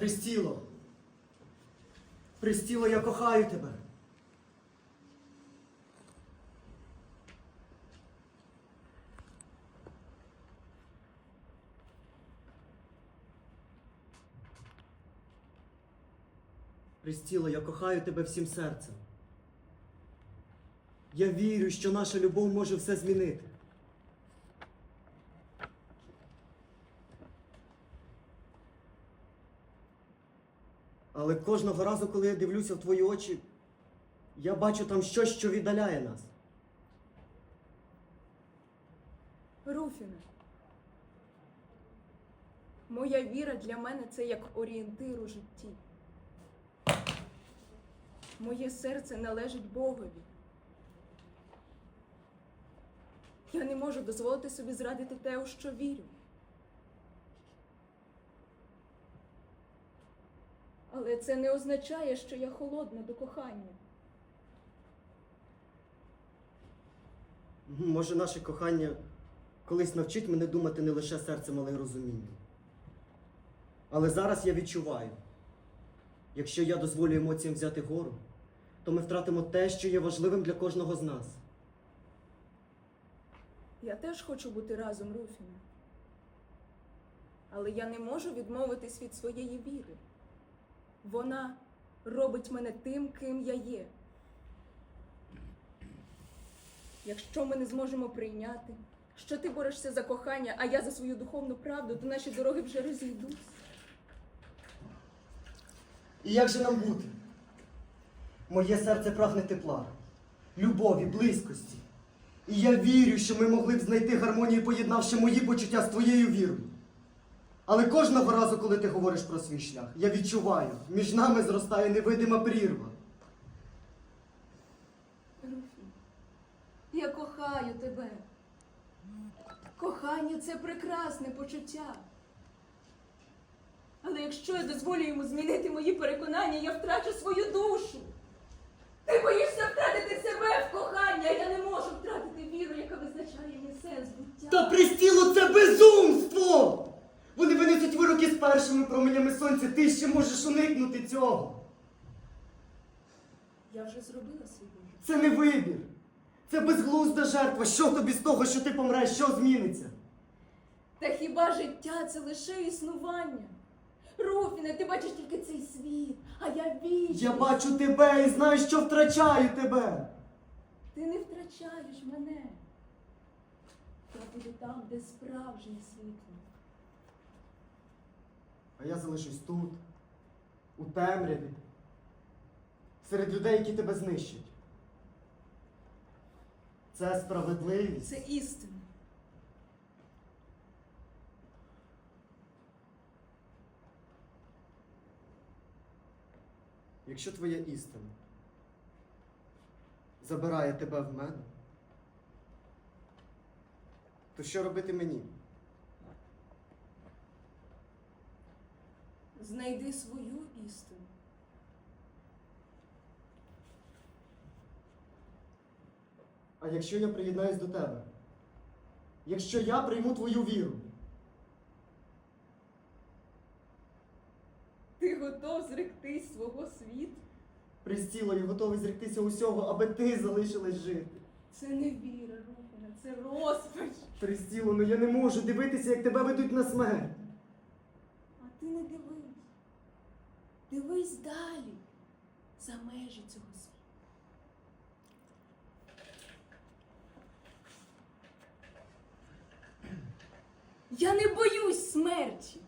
Пристіло. Пристіло, я кохаю тебе. Пристіло, я кохаю тебе всім серцем. Я вірю, що наша любов може все змінити. Але кожного разу, коли я дивлюся в твої очі, я бачу там щось, що віддаляє нас. Руфіне. Моя віра для мене це як орієнтир у житті. Моє серце належить Богові. Я не можу дозволити собі зрадити те, у що вірю. Але це не означає, що я холодна до кохання. Може, наше кохання колись навчить мене думати не лише серцем, але й розумінням. Але зараз я відчуваю, якщо я дозволю емоціям взяти гору, то ми втратимо те, що є важливим для кожного з нас. Я теж хочу бути разом, Руфіне. Але я не можу відмовитись від своєї віри. Вона робить мене тим, ким я є. Якщо ми не зможемо прийняти, що ти борешся за кохання, а я за свою духовну правду, то наші дороги вже розійдуться. І як же нам бути? Моє серце прагне тепла, любові, близькості. І я вірю, що ми могли б знайти гармонію, поєднавши мої почуття з твоєю вірою. Але кожного разу, коли ти говориш про свій шлях, я відчуваю, між нами зростає невидима прірва. Руфі, я кохаю тебе. Кохання це прекрасне почуття. Але якщо я дозволю йому змінити мої переконання, я втрачу свою душу. Ти боїшся втратити себе в кохання, а я не можу втратити віру, яка визначає мій сенс буття. Та пристіло це безумство! Вони винесуть вироки з першими променями сонця, ти ще можеш уникнути цього. Я вже зробила свій вибір. Це не вибір. Це безглузда жертва. Що тобі з того, що ти помреш, що зміниться? Та хіба життя це лише існування? Руфіне, ти бачиш тільки цей світ, а я вічність. Я бачу тебе і знаю, що втрачаю тебе. Ти не втрачаєш мене. Я буду там, де справжнє світло. А я залишусь тут, у темряві, серед людей, які тебе знищать. Це справедливість. Це істина. Якщо твоя істина забирає тебе в мене, то що робити мені? Знайди свою істину. А якщо я приєднаюсь до тебе? Якщо я прийму твою віру? Ти готов зректись свого світу? Пристіло і готовий зректися усього, аби ти залишилась жити. Це не віра, Руфіна, це розпач. Пристіло, ну я не можу дивитися, як тебе ведуть на смерть. А ти не дивись. Дивись далі, за межі цього світу. Я не боюсь смерті.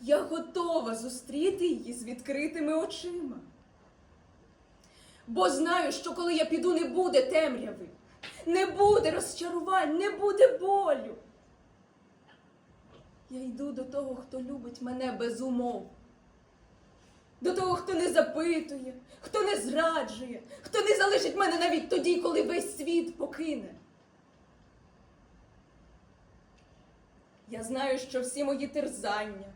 Я готова зустріти її з відкритими очима. Бо знаю, що коли я піду, не буде темряви, не буде розчарувань, не буде болю. Я йду до того, хто любить мене без умов. До того, хто не запитує, хто не зраджує, хто не залишить мене навіть тоді, коли весь світ покине. Я знаю, що всі мої терзання,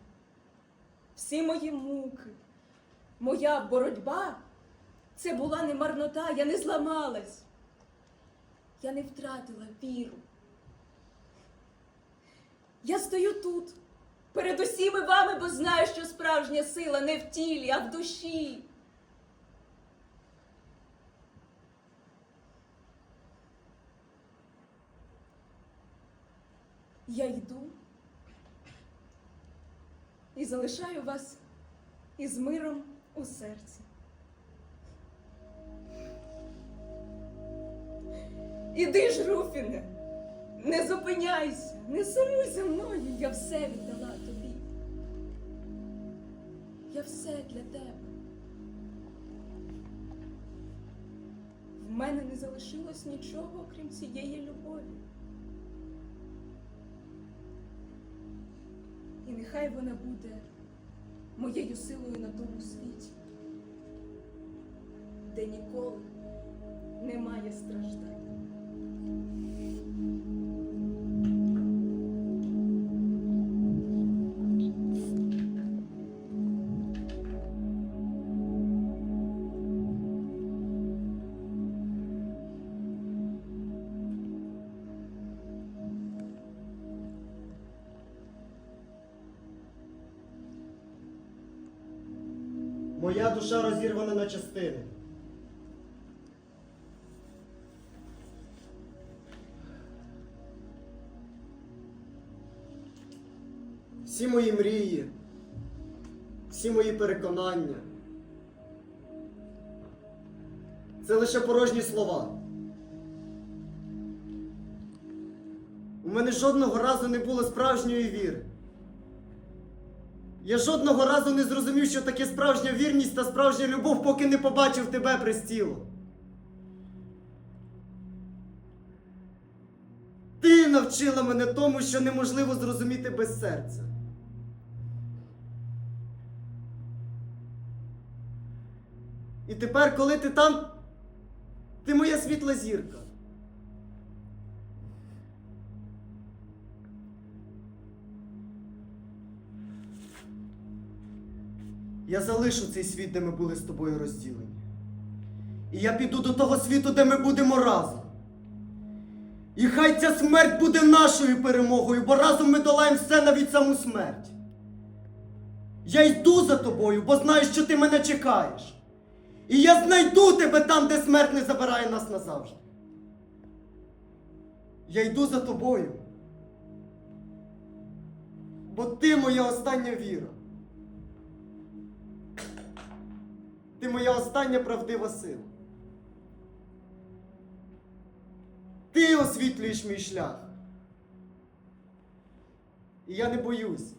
всі мої муки, моя боротьба це була не марнота, я не зламалась. Я не втратила віру. Я стою тут, Перед усіми вами, бо знаю, що справжня сила не в тілі, а в душі. Я йду і залишаю вас із миром у серці. Іди ж, Руфіне, не зупиняйся, не сумуй за мною, я все тобі. Я все для тебе. В мене не залишилось нічого, окрім цієї любові. І нехай вона буде моєю силою на тому світі, де ніколи немає страждань. Моя душа розірвана на частини. Всі мої мрії, всі мої переконання. Це лише порожні слова. У мене жодного разу не було справжньої віри. Я жодного разу не зрозумів, що таке справжня вірність та справжня любов, поки не побачив тебе пристіло. Ти навчила мене тому, що неможливо зрозуміти без серця. І тепер, коли ти там, ти моя світла зірка. Я залишу цей світ, де ми були з тобою розділені. І я піду до того світу, де ми будемо разом. І хай ця смерть буде нашою перемогою, бо разом ми долаємо все навіть саму смерть. Я йду за тобою, бо знаю, що ти мене чекаєш. І я знайду тебе там, де смерть не забирає нас назавжди. Я йду за тобою. Бо ти моя остання віра. Ти моя остання правдива сила. Ти освітлюєш мій шлях. І я не боюсь.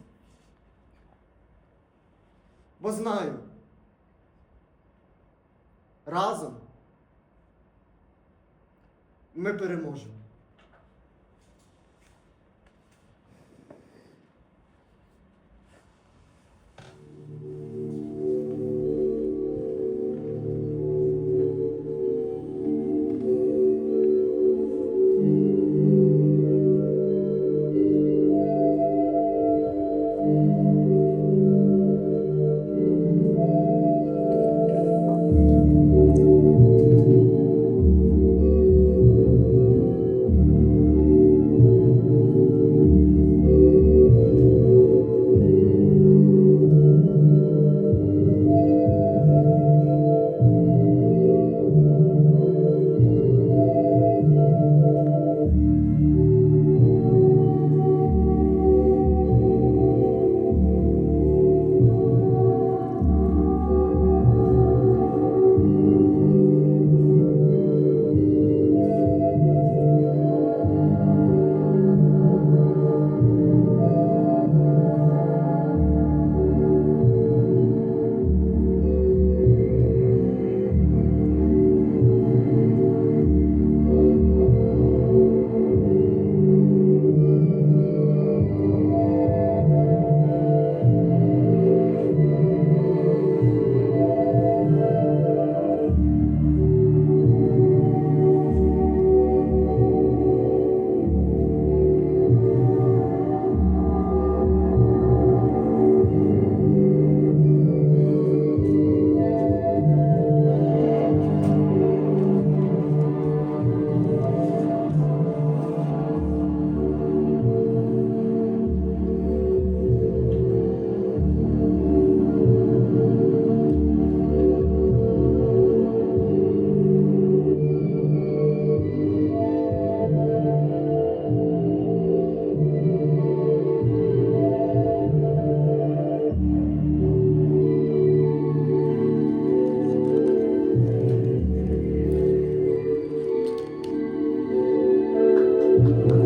Бо знаю. Разом ми переможемо.